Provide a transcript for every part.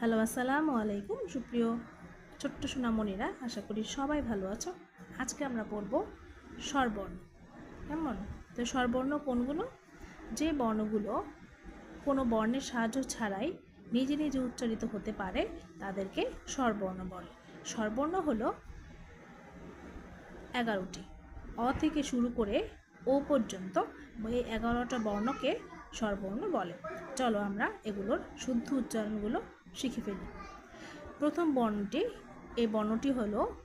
Hello, আসসালামু আলাইকুম। সুপ্রিয় ছোট্ট সোনামণিরা, আশা করি সবাই ভালো আছো। আজকে আমরা পড়ব স্বরবর্ণ। কেমন? তো স্বরবর্ণ কোনগুলো? যে বর্ণগুলো কোনো বর্ণের সাহায্য ছাড়াই নিজে নিজে উচ্চারিত হতে পারে, তাদেরকে স্বরবর্ণ বলে। স্বরবর্ণ হলো এগারোটি। অ থেকে শুরু করে ও পর্যন্ত এই এগারোটা বর্ণকে স্বরবর্ণ বলে। চলো আমরা এগুলোর শুদ্ধ উচ্চারণগুলো শিখে ফেলি। প্রথম বর্ণটি, এই বর্ণটি হলো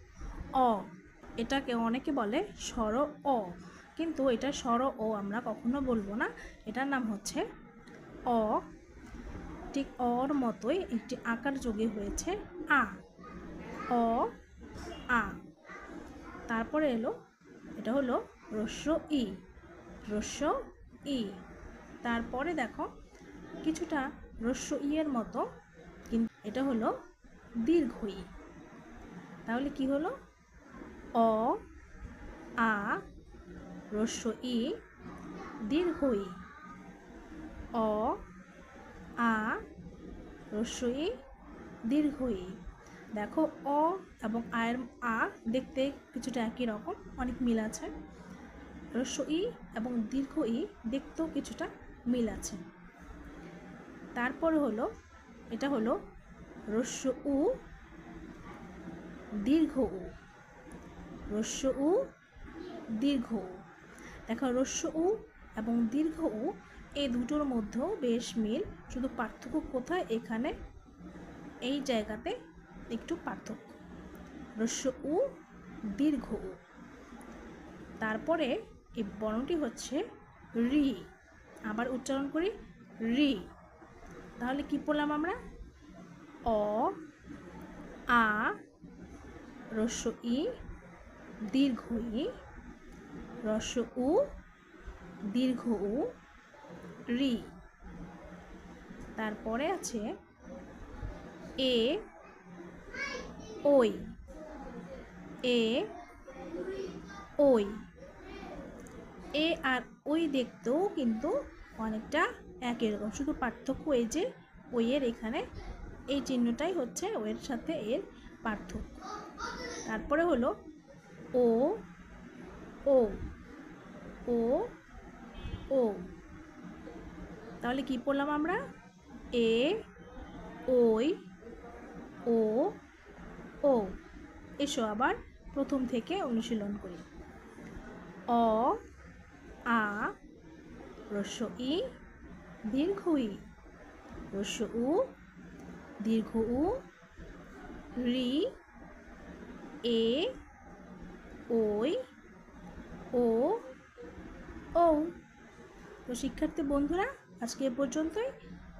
অ। এটাকে অনেকে বলে স্বর অ। কিন্তু এটা স্বর ও আমরা কখনো বলব না। এটার নাম হচ্ছে অ। ঠিক অর মতোই একটি আকার যোগে হয়েছে আ। অ, আ। তারপরে এলো, এটা হলো রস্য ই। রস্য ই। তারপরে দেখো, কিছুটা রস্য ই এর মতো এটা হলো দীর্ঘ ই তাহলে কি হলো? অ, আ রস্য ই দীর্ঘ ই অ, আ রস্য ই দীর্ঘ ই দেখো, অ এবং আয়ের আ দেখতে কিছুটা একই রকম, অনেক মিল আছে। রস্য ই এবং দীর্ঘ ই দেখতেও কিছুটা মিল আছে। তারপরে হলো, এটা হলো রস্য উ, দীর্ঘ উ। রস্য উ, দীর্ঘ উ। দেখো রস্য উ এবং দীর্ঘ উ, এই দুটোর মধ্যেও বেশ মিল। শুধু পার্থক্য কোথায়? এখানে এই জায়গাতে একটু পার্থক্য। রস্য উ, দীর্ঘ উ। তারপরে এই বর্ণটি হচ্ছে রি। আবার উচ্চারণ করি রি। তাহলে কি পড়লাম আমরা? অ, আ রস্য ই দীর্ঘ ই রস্য উ দীর্ঘ উ রি। তারপরে আছে এ ওই এ ওই এ আর ওই দেখতেও কিন্তু অনেকটা একই রকম। শুধু পার্থক্য এই যে ওইয়ের এখানে এই চিহ্নটাই হচ্ছে ও এর সাথে এর পার্থক্য। তারপরে হলো ও ও ও ও। তাহলে কি পড়লাম আমরা? এ, ওই, ও ও। এসো আবার প্রথম থেকে অনুশীলন করি। অ, আ, রস্য ই, দীর্ঘ ই। রস্য উ দীর্ঘ উ, রি, এ, ওই, ও ও তো শিক্ষার্থী বন্ধুরা, আজকে এ পর্যন্তই।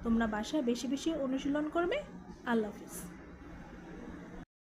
তোমরা বাসায় বেশি বেশি অনুশীলন করবে। আল্লাহ হাফিজ।